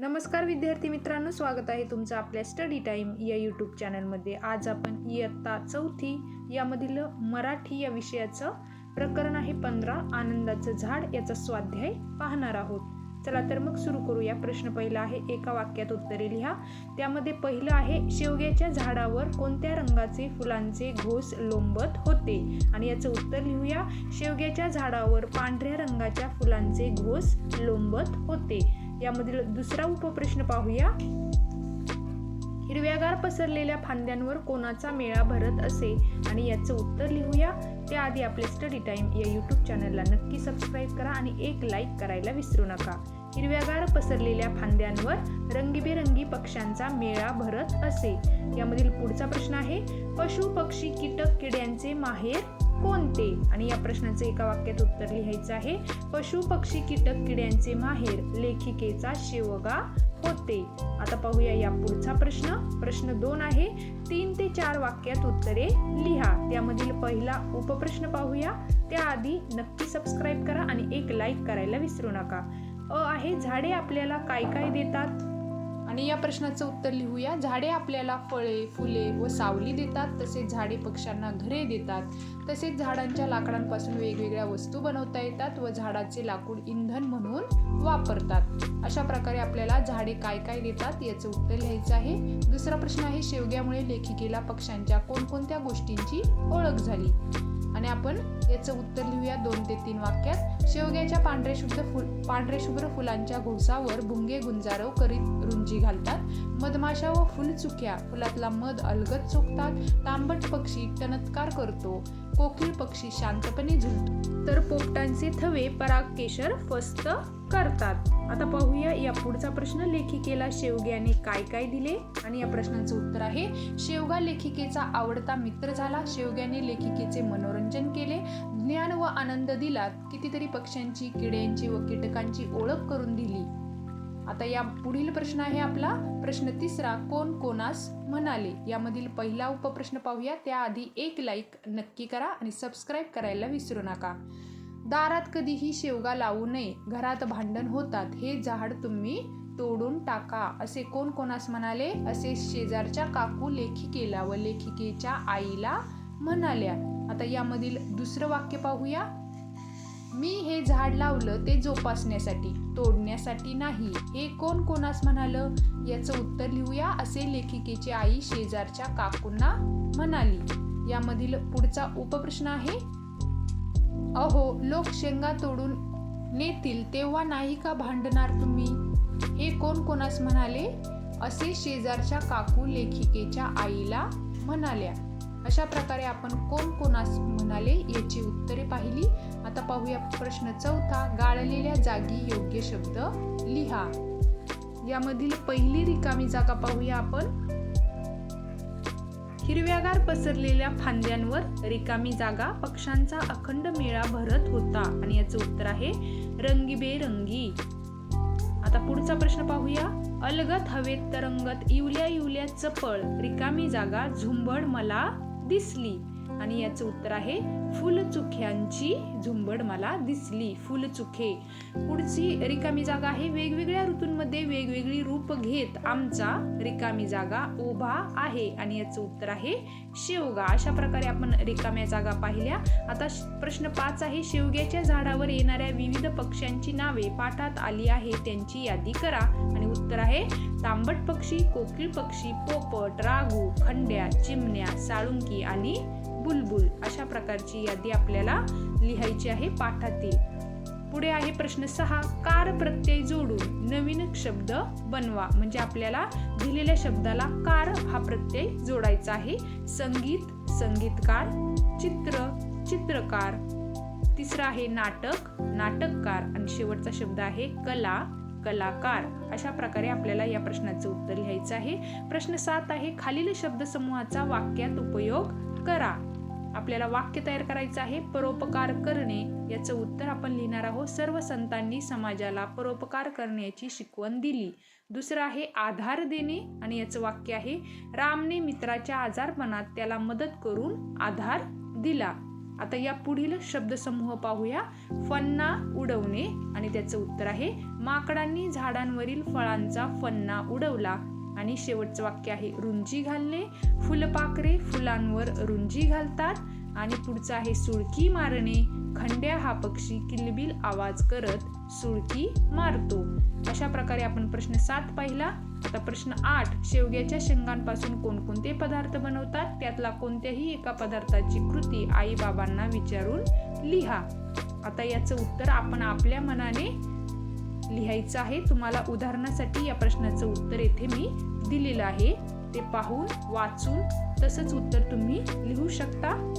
नमस्कार विद्यार्थी मित्रांनो स्वागत आहे तुमचं आपल्या स्टडी टाईम या यूट्यूब चॅनलमध्ये आज आपण इयत्ता चौथी यामधील मराठी या विषयाचं प्रकरण आहे पंधरा. आनंदाचं झाड याचा स्वाध्याय पाहणार आहोत. चला तर मग सुरू करूया. प्रश्न पहिला आहे एका वाक्यात उत्तरे लिहा. त्यामध्ये पहिलं आहे शेवग्याच्या झाडावर कोणत्या रंगाचे फुलांचे घोस लोंबत होते? आणि याचं उत्तर लिहूया. शेवग्याच्या झाडावर पांढऱ्या रंगाच्या फुलांचे घोस लोंबत होते. यामधील दुसरा उपप्रश्न पाहूया. हिरव्यागार पसरलेल्या फांद्यांवर कोणाचा मेळा भरत असे? आणि याचं उत्तर लिहूया. त्याआधी आपले स्टडी टाईम या यूट्यूब चॅनलला नक्की सबस्क्राईब करा आणि एक लाईक करायला विसरू नका. हिरव्यागार पसरलेल्या फांद्यांवर रंगीबेरंगी पक्ष्यांचा मेळा भरत असे? यामधील पुढचा प्रश्न आहे पशु पक्षी कीटक किड्यांचे माहेर कोणते? आणि या प्रश्नाचं एका वाक्यात उत्तर लिहायचं आहे. पशु पक्षी कीटक किड्यांचे माहेर लेखिकेचा शेवगा होते. आता पाहूया या पुढचा प्रश्न. प्रश्न दोन आहे. तीन ते चार वाक्यात उत्तरे लिहा. त्यामधील पहिला उपप्रश्न पाहूया. त्याआधी नक्की सबस्क्राईब करा आणि एक लाईक करायला विसरू नका. अ आहे झाडे आपल्याला काय काय देतात? आणि या प्रश्नाचं उत्तर लिहूया. झाडे आपल्याला फळे फुले व सावली देतात तसेच झाडे पक्ष्यांना घरे देतात. तसेच झाडांच्या लाकडांपासून वेगवेगळ्या वस्तू बनवता येतात व झाडाचे लाकूड इंधन म्हणून वापरतात. अशा प्रकारे आपल्याला झाडे काय काय देतात याचं उत्तर लिहायचं आहे. दुसरा प्रश्न आहे शेवग्यामुळे लेखिकेला पक्ष्यांच्या कोणकोणत्या गोष्टींची ओळख झाली? आणि आपण याचं उत्तर लिहूया दोन ते तीन वाक्यात. शेवग्याच्या पांढरे शुभ्र फुल पांढरे शुभ्र फुलांच्या घोसावर भुंगे गुंजारव करीत रुंजी घालतात. मधमाशा व फुलचुक्या फुलातला मध अलगत चोखतात. तांबट पक्षी टणत्कार करतो. कोकिळ पक्षी शांतपणे झुलतो. तर पोपटांचे थवे पराग केशर फस्त करतात. आता पाहूया या पुढचा प्रश्न. लेखिकेला शेवग्याने काय काय दिले? आणि या प्रश्नाचं उत्तर आहे शेवगा लेखिकेचा आवडता मित्र झाला. शेवग्याने लेखिकेचे मनोरंजन केले. ज्ञान व आनंद दिलात कितीतरी पक्ष्यांची किड्यांची व कीटकांची ओळख करून दिली. आता या पुढील प्रश्न आहे आपला. प्रश्न तिसरा कोण कोणास म्हणाले? यामधील पहिला उपप्रश्न पाहूया. त्याआधी एक लाईक नक्की करा आणि सबस्क्राईब करायला विसरू नका. दारात कधीही शेवगा लावू नये. घरात भांडण होतात. हे झाड तुम्ही तोडून टाका. असे कोण कोणास म्हणाले? असे शेजारच्या काकू लेखिकेला व लेखिकेच्या आईला म्हणाल्या आता यामधील दुसरं वाक्य पाहूया. मी हे झाड लावलं ते जोपासण्यासाठी तोडण्यासाठी नाही. हे कोण कोणास म्हणालं? याचं उत्तर लिहूया असे लेखिकेची आई शेजारच्या काकूंना म्हणाली. यामधील पुढचा उपप्रश्न आहे. अहो लोक शेंगा तोडून नेतील तेव्हा नाही का भांडणार तुम्ही? हे कोण कोणास म्हणाले? असे शेजारच्या काकू लेखिकेच्या आईला म्हणाल्या. अशा प्रकारे आपण कोण कोणास म्हणाले याची उत्तरे पाहिली. आता पाहूया प्रश्न चौथा गाळलेल्या जागी योग्य शब्द लिहा. यामधील पहिली रिकामी जागा पाहूया आपण. हिरव्यागार पसरलेल्या फांद्यांवर रिकामी जागा पक्ष्यांचा अखंड मेळा भरत होता. आणि याचं उत्तर आहे रंगीबेरंगी. आता पुढचा प्रश्न पाहूया. अलगत हवेत तरंगत इवल्या इवल्या चपळ रिकामी जागा झुंबड मला दिसली आणि याचं उत्तर आहे फुलचुख्यांची झुंबड मला दिसली. फुलचुखे. पुढची रिकामी जागा आहे. वेगवेगळ्या ऋतूंमध्ये वेगवेगळी रूप घेत आमचा रिकामी जागा उभा आहे. आणि याचं उत्तर आहे शेवगा. अशा प्रकारे आपण रिकाम्या जागा पाहिल्या. आता प्रश्न पाच आहे शेवग्याच्या झाडावर येणाऱ्या विविध पक्ष्यांची नावे पाठात आली आहे. त्यांची यादी करा. आणि उत्तर आहे तांबट पक्षी कोकिळ पक्षी पोपट रागू खंड्या चिमण्या साळुंकी आणि बुलबुल अशा प्रकारची यादी आपल्याला लिहायची आहे पाठातील. पुढे आहे प्रश्न सहा. कार प्रत्यय जोडून नवीन शब्द बनवा. म्हणजे आपल्याला दिलेल्या शब्दाला कार हा प्रत्यय जोडायचा आहे. संगीत संगीतकार चित्र चित्रकार. तिसरा आहे नाटक नाटककार. आणि शेवटचा शब्द आहे कला कलाकार. अशा प्रकारे आपल्याला या प्रश्नाचं उत्तर लिहायचं आहे. प्रश्न सात आहे खालील शब्दसमूहाचा वाक्यात उपयोग करा. आपल्याला वाक्य तयार करायचं आहे परोपकार करणे याचं उत्तर आपण लिहिणार आहोत. सर्व संतांनी समाजाला परोपकार करण्याची शिकवण दिली. दुसरं आहे आधार देणे आणि याचं वाक्य आहे रामने मित्राच्या आजारपणात त्याला मदत करून आधार दिला. आता या पुढील शब्दसमूह पाहूया. फन्ना उडवणे आणि त्याचं उत्तर आहे माकडांनी झाडांवरील फळांचा फन्ना उडवला. आणि शेवटचं वाक्य आहे रुंजी घालणे. फुलपाखरे फुलांवर रुंजी घालतात आणि पुढचं आहे सुळकी मारणे. खंड्या हा पक्षी किलबिल आवाज करत सुळकी मारतो. अशा प्रकारे आपण प्रश्न सात पाहिला. आता प्रश्न आठ शेवग्याच्या शेंगांपासून कोणकोणते पदार्थ बनवतात? त्यातला कोणत्याही एका पदार्थाची कृती आई बाबांना विचारून लिहा. आता याचं उत्तर आपण आपल्या मनाने लिहायचं आहे. तुम्हाला उदाहरणासाठी या प्रश्नाचं उत्तर येथे मी दिलेलं आहे. ते पाहून वाचून तसंच उत्तर तुम्ही लिहू शकता.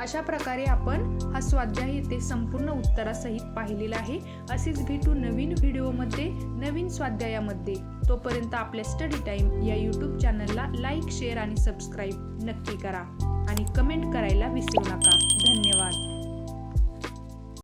अशा प्रकारे आपण हा स्वाध्याय येथे संपूर्ण उत्तरासहित पाहिलेला आहे. असेच भेटू नवीन व्हिडिओमध्ये नवीन स्वाध्यायामध्ये. तोपर्यंत आपल्या स्टडी टाईम या यूट्यूब चॅनलला लाईक शेअर आणि सबस्क्राईब नक्की करा. आणि कमेंट करायला विसरू नका. धन्यवाद.